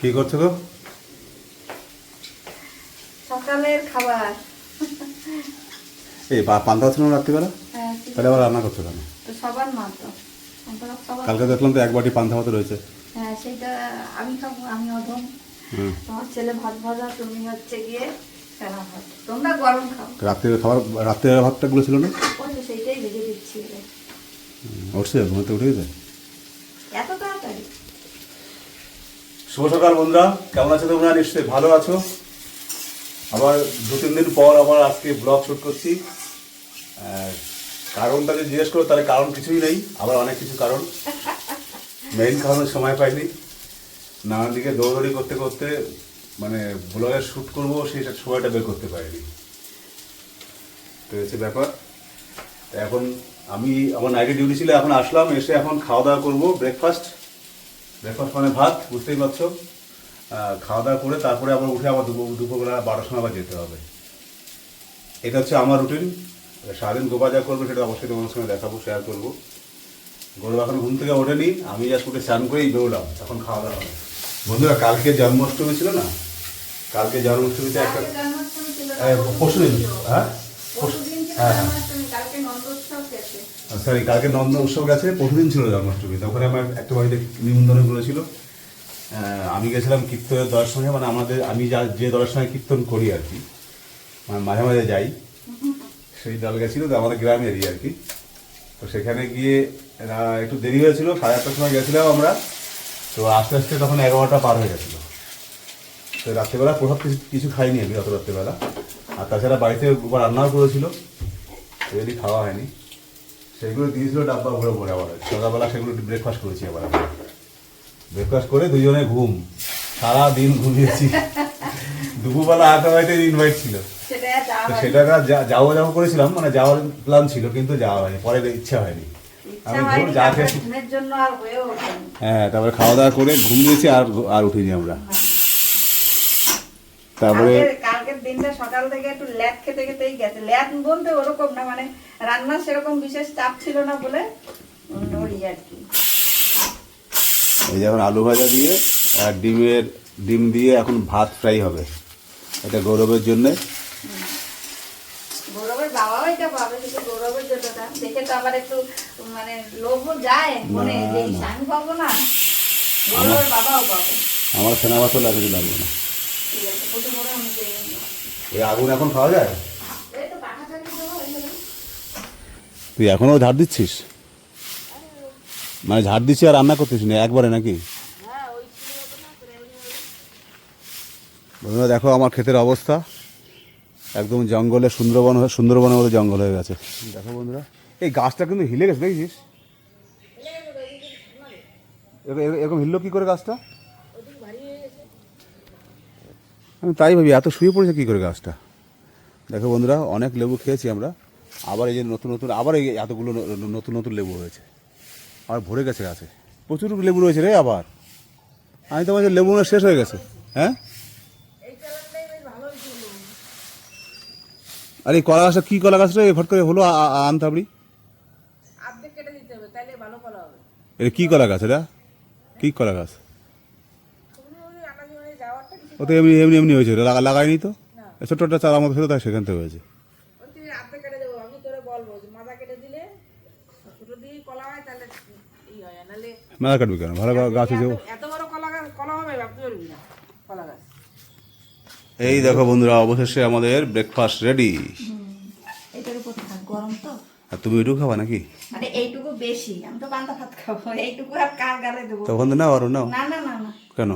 কি করছ গো? সকালের খাবার। এই পা- পান্তা ছিল রাত্রিবেলা? হ্যাঁ, তাহলে আবার রান্না করছ কেন? তো সবার মা তো। কালকে দেখলাম তো এক বাটি পান্তা ভাত রয়েছে। হ্যাঁ সেটা আমি খাব আমি অধম। তোমার ছেলে ভাত ভাজা তুমি হচ্ছে গিয়ে তোমরা গরম খাও। রাত্রে খাবার রাত্রের ভাতটা গুলো ছিল না? ওই তো সেইটাই ভেজে দিচ্ছি। উঠছে ঘুমাতে উঠে গেছে এত তাড়াতাড়ি শুভ সকাল বন্ধুরা। কেমন আছো তোমরা? নিশ্চয়ই ভালো আছো। আবার দু, তিন দিন পর আবার আজকে ব্লগ শুট করছি। কারণটা যদি জিজ্ঞেস করো, তাহলে কারণ কিছুই নেই। আবার অনেক কিছু কারণ। মেইন কারণে সময় পাইনি। নানান দিকে দৌড়দৌড়ি করতে করতে মানে ব্লগের শ্যুট করব, সেই সময়টা বের করতে পারিনি। তো হচ্ছে ব্যাপার। এখন আমি, আমার নাইটে ডিউটি ছিল, এখন আসলাম, এসে এখন খাওয়া দাওয়া করব ব্রেকফাস্ট ব্রেকফাস্ট মানে ভাত বুঝতেই পারছ? খাওয়া দাওয়া করে তারপরে আবার উঠে আবার দুপুর দুপুরবেলা বারোটার সময় আবার যেতে হবে। এটা হচ্ছে আমার রুটিন সারাদিন গোপা যা করব সেটা অবশ্যই তোমার সঙ্গে দেখাবো শেয়ার করব। গরু এখন ঘুম থেকে ওঠেনি আমি যা উঠে স্নান করেই বেরোলাম তখন খাওয়া দাওয়া হবে। বন্ধুরা কালকে জন্মাষ্টমী ছিল না? কালকে জন্মাষ্টমীতে একটা এই, পরশুদিন হ্যাঁ? ছিল হ্যাঁ, হ্যাঁ। জন্মাষ্টমী কালকে নন্দোৎসব গেছে সরি কালকে নন্দ উৎসব গেছে, প্রতিদিন ছিল জন্মাষ্টমী তখন আমার একটা বাড়িতে নিমন্ত্রণ করেছিল আমি গেছিলাম কীর্তনের দলের সঙ্গে মানে আমাদের, আমি যা, যে দলের সঙ্গে কীর্তন করি আর কি মানে মাঝে মাঝে যাই, সেই দল গেছিল, তো আমাদের গ্রামেরই আর কি। তো সেখানে গিয়ে একটু দেরি হয়েছিল, সাড়ে আটটার সময় গেছিলাম আমরা, তো আস্তে আস্তে তখন এগারোটা পার হয়ে গেছিল। তো রাত্রেবেলা প্রভাব কিছু কিছু খাইনি আমি, অত রাত্রেবেলা। আর তাছাড়া বাড়িতে রান্নাও করেছিল সেগুলি খাওয়া হয়নি। সেগুলো দিয়েছিল ডাব্বা ভরে ভরে আবার সকালবেলা সেগুলো ব্রেকফাস্ট করেছি আবার ব্রেকফাস্ট করে দুজনে ঘুম। সারা দিন ঘুমিয়েছি। দুপুরবেলা আটটা বাড়িতে ইনভাইট ছিল। সেটা যাওয়া যাওয়া করেছিলাম মানে যাওয়ার প্ল্যান ছিল কিন্তু যাওয়া হয়নি। পরে ইচ্ছা হয়নি। আমি ঘুম যা খেয়েছি। হ্যাঁ তারপরে খাওয়া দাওয়া করে ঘুমিয়েছি আর আর উঠিনি আমরা। তারপরে কালকের- কালকের দিনটা সকাল থেকে একটু ল্যাদ খেতে খেতেই গেছে। ল্যাদ বলতে ওরকম না মানে রান্নার সেরকম বিশেষ চাপ ছিল না বলে ওই আর কি। এই যেমন আলু ভাজা দিয়ে আর ডিমের ডিম দিয়ে এখন ভাত ফ্রাই হবে। এটা গৌরবের জন্যে। গৌরবের বাবাও এটা পাবে কিন্তু গৌরবের জন্য না। দেখে তো আবার একটু মানে লোভও যায় মনে যে আমি পাবো না গৌরবের বাবাও পাবে। আমার সেনা বাসন লাগে লাগবে না। এই আগুন এখন খাওয়া যায়। তুই এখনও ঝাড় দিচ্ছিস? মানে ঝাড় দিচ্ছি আর রান্না করতেছিস না, একবারে নাকি? বন্ধুরা, দেখো আমার ক্ষেতের অবস্থা। একদম জঙ্গলে, সুন্দরবন হয়ে, সুন্দরবনের মতো জঙ্গল হয়ে গেছে। দেখো বন্ধুরা, এই গাছটা কিন্তু হিলে গেছে দেখছিস এরকম হিললো কি করে গাছটা? আমি তাই ভাবি এত শুয়ে পড়েছে কী করে গাছটা? দেখো বন্ধুরা অনেক লেবু খেয়েছি আমরা। আবার এই যে নতুন নতুন আবার এই এতগুলো নতুন নতুন লেবু হয়েছে। আর ভরে গেছে গাছে। প্রচুর লেবু রয়েছে রে আবার। আমি তো বলছি লেবু শেষ হয়ে গেছে। হ্যাঁ? আরে এই কলা গাছটা কী কলা গাছটা রে? ফট করে হলো আ- আ- আমতাবড়ি আর্ধেক কেটে দিতে হবে তাহলে ভালো করা হবে। এটা কী কলা গাছ এটা? কী কলা গাছ তুমি ওই আনাজি মানে যাওয়ারটা কিছু ও তো এমনি এমনি এমনি হয়েছে। লাগা লাগায়নি তো? এই ছোট্ট একটা চারা মতো ছিল তাই সেখান থেকে হয়েছে। ওই তুই আর্ধেক কেটে দেবো আমি তোরে বলব যে মাজা কেটে দিলে ছোটো দিয়ে কলা হয় তাহলে ই হয় আর নাহলে মেলা কাটবি কেন? ভালো গাছ হয়েছে এত- এত বড় কলা গাছ কলা হবে ভাবতে পারবি না কলা গাছ। এই দেখো বন্ধুরা অবশেষে আমাদের ব্রেকফাস্ট রেডি এটার উপর গরম তো। আর তুমি এটুকু খাবা নাকি? মানে এইটুকু বেশি আমি তো ভাত খাব এইটুকু আর কার গালে দেবো? তখন তো নাও আরও নাও। না না না না। কেন?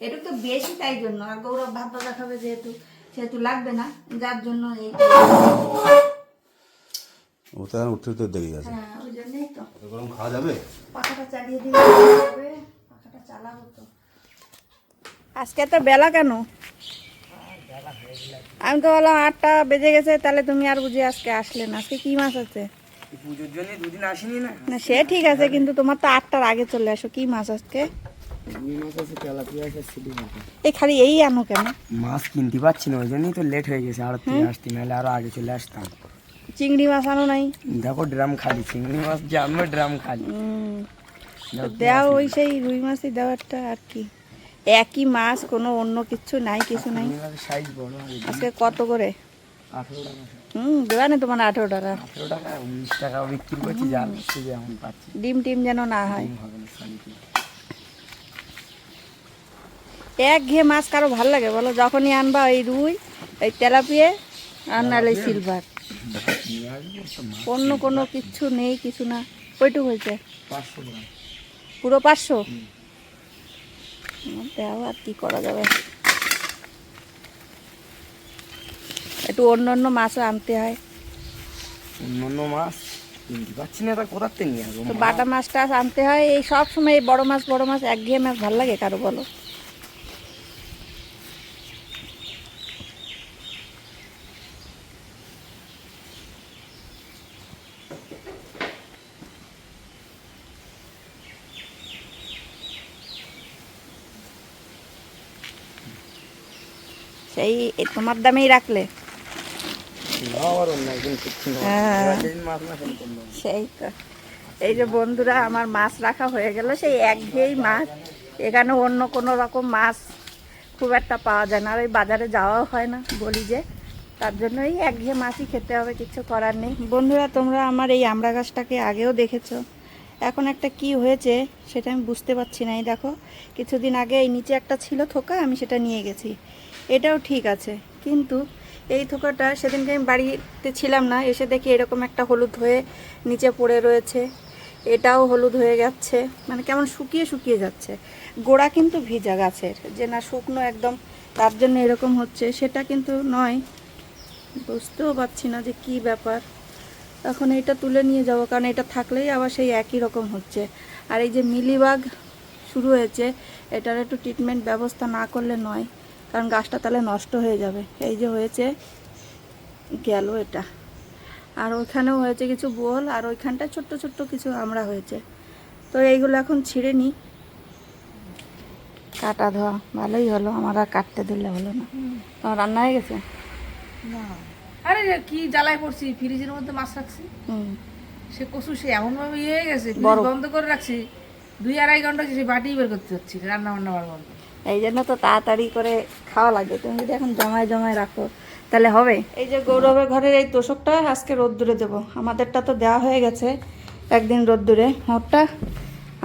এটুকু তো বেশি তাই জন্য। আর গৌরব ভাত ভাজা খাবে যেহেতু সেহেতু লাগবে না। যার জন্য এই ও তো এখন উঠতে উঠতে দেরি আছে। হ্যাঁ ওই জন্যই তো। গরম খাওয়া যাবে? পাখাটা চালিয়ে দিলে হবে। পাখাটা চালাবো তো। আজকে তো বেলা কেন? আমি তো বললাম আটটা বেজে গেছে তাহলে তুমি আর বুঝি আজকে আসলে না। আজকে কি মাছ আছে? পুজোর জন্য দুদিন আসিনি না। না সে ঠিক আছে কিন্তু তোমার তো আটটার আগে চলে আসো। কি মাছ আজকে? এই খালি এই আনো কেন? মাছ কিনতে পারছি না ওই জন্যই তো লেট হয়ে গেছে আর থেকে আসতে নাহলে আরও আগে চলে আসতাম। চিংড়ি মাছ আনো নাই? দেখো ড্রাম খালি চিংড়ি মাছ জানবে ড্রাম খালি। দেও ওই সেই রুই মাছই দেওয়ারটা আর কি। একই মাছ কোনো অন্য কিছু নাই কিছু নাই। সাইজ বড় আজকে কত করে? হুম দেওয়া নেই তোমার আঠেরো টাকা। আঠেরো টাকা উনিশ টাকাও বিক্রি করছি এখন পাচ্ছি। ডিম টিম যেন না হয়। না এক ঘেয়ে মাছ কারও ভালো লাগে বলো যখনই আনবা ওই রুই এই তেলাপিয়ে আর নাহলে সিলভার। অন্য কোনো কিচ্ছু নেই কিছু না। কইটুক হয়েছে? পুরো পাঁচশো? দেওয়া আর কি করা যাবে। একটু অন্য অন্য মাছও আনতে হয়। অন্য মাছ? পাচ্ছি না তা কোথার থেকে নিয়ে আসব? বাটা মাছ টাছ আনতে হয়। এই সব সময় এই বড় মাছ বড় মাছ এক ঘেয়ে মাছ ভালো লাগে কারও বলো। সেই তোমার দামেই রাখলে। হ্যাঁ। সেই তো। এই যে বন্ধুরা, আমার মাছ রাখা হয়ে গেল। সেই একঘেয়েই মাছ। এখানে অন্য কোনো রকম মাছ খুব একটা পাওয়া যায় না। আর ওই বাজারে যাওয়াও হয় না বলি যে। তার জন্য এই একঘেয়ে মাছই খেতে হবে, কিছু করার নেই। বন্ধুরা, তোমরা আমার এই আমড়া গাছটাকে আগেও দেখেছ। এখন একটা কি হয়েছে সেটা আমি বুঝতে পারছি না। এই দেখো, কিছুদিন আগে এই নিচে একটা ছিল থোকা, আমি সেটা নিয়ে গেছি। এটাও ঠিক আছে। কিন্তু এই থোকাটা সেদিনকে আমি বাড়িতে ছিলাম না, এসে দেখি এরকম একটা হলুদ হয়ে নিচে পড়ে রয়েছে। এটাও হলুদ হয়ে যাচ্ছে মানে কেমন শুকিয়ে শুকিয়ে যাচ্ছে। গোড়া কিন্তু ভিজা গাছের, যে না শুকনো একদম, তার জন্য এরকম হচ্ছে, সেটা কিন্তু নয়। বুঝতেও পারছি না যে কি ব্যাপার। এখন এটা তুলে নিয়ে যাব, কারণ এটা থাকলেই আবার সেই একই রকম হচ্ছে। আর এই যে মিলিবাগ শুরু হয়েছে, এটার একটু ট্রিটমেন্ট ব্যবস্থা না করলে নয়। কারণ গাছটা তাহলে নষ্ট হয়ে যাবে। এই যে হয়েছে গেল এটা। আর ওইখানেও হয়েছে কিছু বোল আর ওইখানটায় ছোট্ট ছোট্ট কিছু আমরা হয়েছে। তো এইগুলো এখন ছিঁড়ে নিই। কাটা ধোয়া ভালোই হলো। আমার আর কাটতে দিলে হলো না। তোমার রান্না হয়ে গেছে? আরে রে, কি জ্বালায় পড়ছি ফ্রিজের মধ্যে মাছ রাখছি। হুম। সে কচু সে এমন ভাবে ইয়ে হয়ে গেছে বন্ধ করে রাখছি। দুই আড়াই ঘণ্টা সে বাটি বের করতে হচ্ছে রান্না বান্না বার বন্ধ এই জন্য তো তাড়াতাড়ি করে খাওয়া লাগবে তুমি যদি এখন জমায় জমায় রাখো তাহলে হবে। এই যে গৌরবের ঘরের এই তোষকটা আজকে রোদ্দুরে দেবো। আমাদেরটা তো দেওয়া হয়ে গেছে একদিন রোদ্দুরে। ওরটা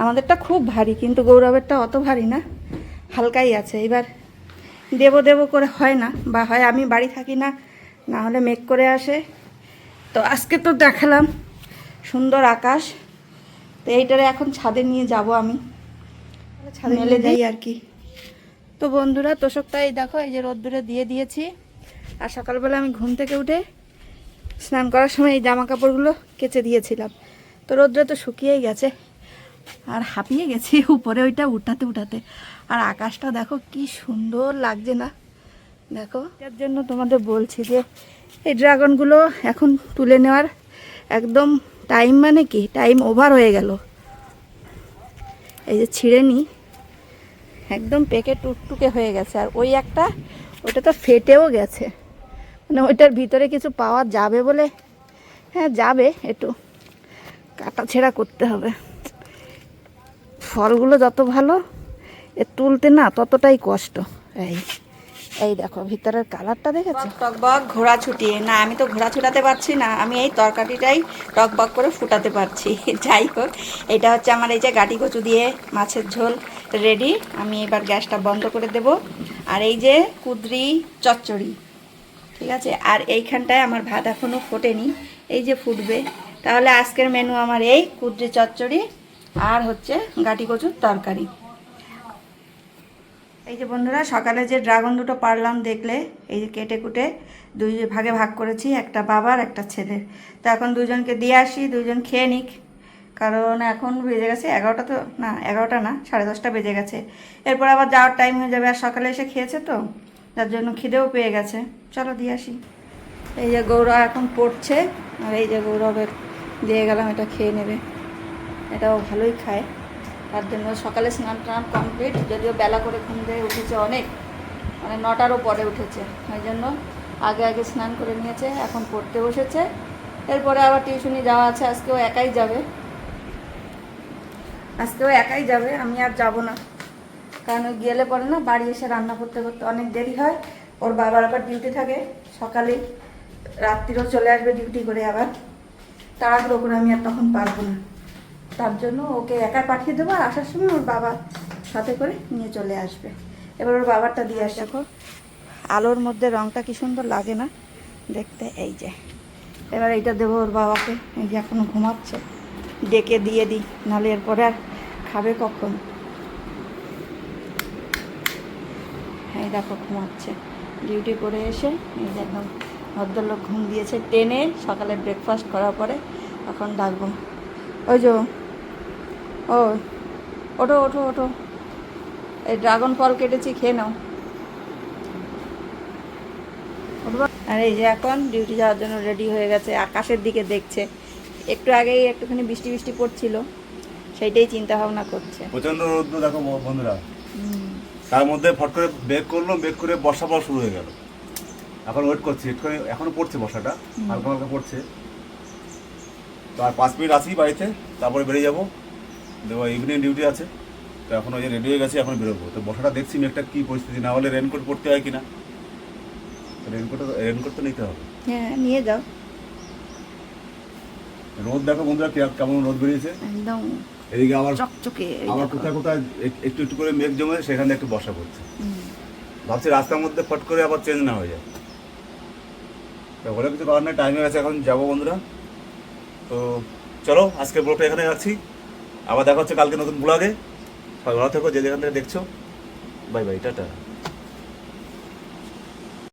আমাদেরটা খুব ভারী কিন্তু গৌরবেরটা অত ভারী না হালকাই আছে। এবার দেব দেব করে হয় না বা হয় আমি বাড়ি থাকি না না হলে মেঘ করে আসে। তো আজকে তো দেখালাম সুন্দর আকাশ। তো এইটারে এখন ছাদে নিয়ে যাব আমি। ছাদে মেলে যাই আর কি। তো বন্ধুরা তোষকটা এই দেখো, এই যে রোদ্দুরে দিয়ে দিয়েছি। আর সকালবেলা আমি ঘুম থেকে উঠে স্নান করার সময় এই জামা কাপড়গুলো কেচে দিয়েছিলাম। তো রোদ্রে তো শুকিয়েই গেছে। আর হাঁপিয়ে গেছি উপরে ওইটা উঠাতে উঠাতে। আর আকাশটা দেখো কি সুন্দর লাগছে না। দেখো এর জন্য তোমাদের বলছি যে, এই ড্রাগনগুলো এখন তুলে নেওয়ার একদম টাইম মানে কি? টাইম ওভার হয়ে গেল। এই যে ছিঁড়ে নিই। একদম পেকে টুকটুকে হয়ে গেছে। আর ওই একটা, ওটা তো ফেটেও গেছে। মানে ওইটার ভিতরে কিছু পাওয়া যাবে বলে হ্যাঁ যাবে একটু। কাটা ছেঁড়া করতে হবে। ফলগুলো যত ভালো, এ তুলতে না ততটাই কষ্ট। এই। এই দেখো, ভিতরের কালারটা দেখেছ? টকবক ঘোড়া ছুটিয়ে। না, আমি তো ঘোড়া ছুটাতে পারছি না। আমি এই তরকারিটাই টকবক করে ফুটাতে পারছি। যাই হোক, এটা হচ্ছে আমার এই যে গাটি কচু দিয়ে মাছের ঝোল রেডি আমি এবার গ্যাসটা বন্ধ করে দেব। আর এই যে কুদরি চচ্চড়ি, ঠিক আছে? আর এইখানটায় আমার ভাত এখনও ফোটেনি। এই যে ফুটবে। তাহলে আজকের মেনু আমার এই কুদরি চচ্চড়ি আর হচ্ছে গাটি কচুর তরকারি। এই যে বন্ধুরা, সকালে যে ড্রাগন দুটো পারলাম দেখলে, এই যে কেটে কুটে দুই ভাগে ভাগ করেছি, একটা বাবার, একটা ছেলের। তো এখন দুজনকে দিয়ে আসি, দুজন খেয়ে নিক। কারণ এখন বেজে গেছে এগারোটা তো, না, এগারোটা না, সাড়ে দশটা বেজে গেছে। এরপর আবার যাওয়ার টাইম হয়ে যাবে, আর সকালে এসে খেয়েছে তো, যার জন্য খিদেও পেয়ে গেছে। চলো দিয়ে আসি। এই যে গৌরব এখন পড়ছে, আর এই যে গৌরবের দিয়ে গেলাম, এটা খেয়ে নেবে। এটাও ভালোই খায়। তার জন্য সকালে স্নান টান কমপ্লিট যদিও বেলা করে ঘুম থেকে উঠেছে অনেক মানে নটারও পরে উঠেছে, ওই জন্য আগে আগে স্নান করে নিয়েছে, এখন পড়তে বসেছে। এরপরে আবার টিউশনি যাওয়া আছে, আজকেও একাই যাবে। আজকেও একাই যাবে, আমি আর যাব না। কারণ ওই গেলে পরে না, বাড়ি এসে রান্না করতে করতে অনেক দেরি হয়। ওর বাবার আবার ডিউটি থাকে সকালে রাত্রিরেও চলে আসবে ডিউটি করে আবার। তাড়াহুড়ো করে আমি আর তখন পারব না। তার জন্য ওকে একা পাঠিয়ে দেবো আর আসার সময় ওর বাবা সাথে করে নিয়ে চলে আসবে। এবার ওর বাবারটা দিয়ে আসে। দেখো, আলোর মধ্যে রংটা কি সুন্দর লাগে না? দেখতে এই যে। এবার এইটা দেবো ওর বাবাকে। এই যে এখনও ঘুমাচ্ছে। ডেকে দিয়ে দিই, নাহলে এরপরে আর খাবে কখন? এই দেখো ঘুমাচ্ছে। ডিউটি করে এসে এই একদম ভদ্রলোক ঘুম দিয়েছে টেনে সকালে ব্রেকফাস্ট করার পরে এখন ডাকবো। ওই যে ও ওঠো ওঠো ওঠো। এই ড্রাগন ফল কেটেছি খেয়ে নাও? আর এই যে এখন ডিউটি যাওয়ার জন্য রেডি হয়ে গেছে আকাশের দিকে দেখছে। একটু আগেই একটুখানি বৃষ্টি বৃষ্টি পড়ছিল সেইটাই চিন্তা ভাবনা করছে। প্রচণ্ড রৌদ্র দেখো বন্ধুরা। তার মধ্যে ফট করে বেক করল বেক করে বর্ষা পড়া শুরু হয়ে গেল। এখন ওয়েট করছি ওয়েট করে এখনও পড়ছে বর্ষাটা হালকা হালকা পড়ছে। তো আর পাঁচ মিনিট আছি বাড়িতে তারপরে বেরিয়ে যাব। দেবো ইভিনিং ডিউটি আছে। তো এখন ওই যে রেডি হয়ে গেছে এখন বেরোবো। তো বর্ষাটা দেখছি মেঘটা কী পরিস্থিতি না হলে রেনকোট পরতে হয় কিনা। রেনকোট রেনকোট তো নিতে হবে। হ্যাঁ নিয়ে যাও। রোদ দেখো বন্ধুরা কে- কেমন রোদ বেরিয়েছে? একদম এদিকে আবার চকচকে আবার। কোথায় কোথায় একটু একটু করে মেঘ জমে সেখানে একটু বর্ষা পড়ছে। ভাবছি রাস্তার মধ্যে ফট করে আবার চেঞ্জ না হয়ে যায়। তো বলে কিছু করার নেই টাইমে গেছে এখন যাব বন্ধুরা। তো চলো আজকে ব্লগটা এখানে রাখছি। আবার দেখা হচ্ছে কালকে নতুন ব্লগে সবাই ভালো থেকো, যে যেখান থেকে দেখছ। Bye bye tata.